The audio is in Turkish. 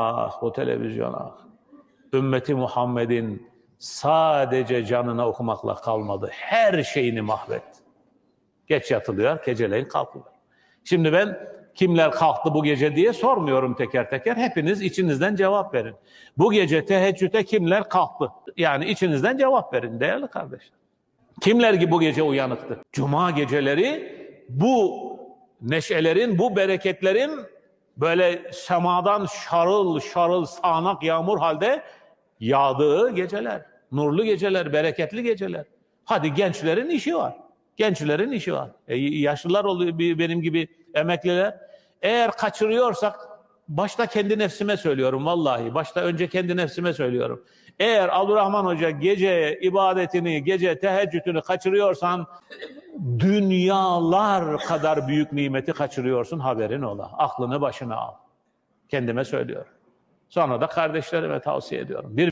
Ah bu televizyon ah. Ümmeti Muhammed'in sadece canına okumakla kalmadı. Her şeyini mahvetti. Geç yatılıyor, geceleyin kalkıyor. Şimdi ben kimler kalktı bu gece diye sormuyorum teker teker. Hepiniz içinizden cevap verin. Bu gece teheccüde kimler kalktı? Yani içinizden cevap verin değerli kardeşler. Kimler ki bu gece uyanıktı? Cuma geceleri bu neşelerin, bu bereketlerin böyle semadan şarıl şarıl sağanak yağmur halde yağdığı geceler. Nurlu geceler, bereketli geceler. Hadi gençlerin işi var. Gençlerin işi var. E, yaşlılar oluyor benim gibi emekliler. Eğer kaçırıyorsak başta kendi nefsime söylüyorum vallahi. Başta önce kendi nefsime söylüyorum. Eğer Abdurrahman Hoca gece ibadetini, gece teheccüdünü kaçırıyorsan dünyalar kadar büyük nimeti kaçırıyorsun haberin ola. Aklını başına al. Kendime söylüyorum. Sonra da kardeşlerime tavsiye ediyorum. Bir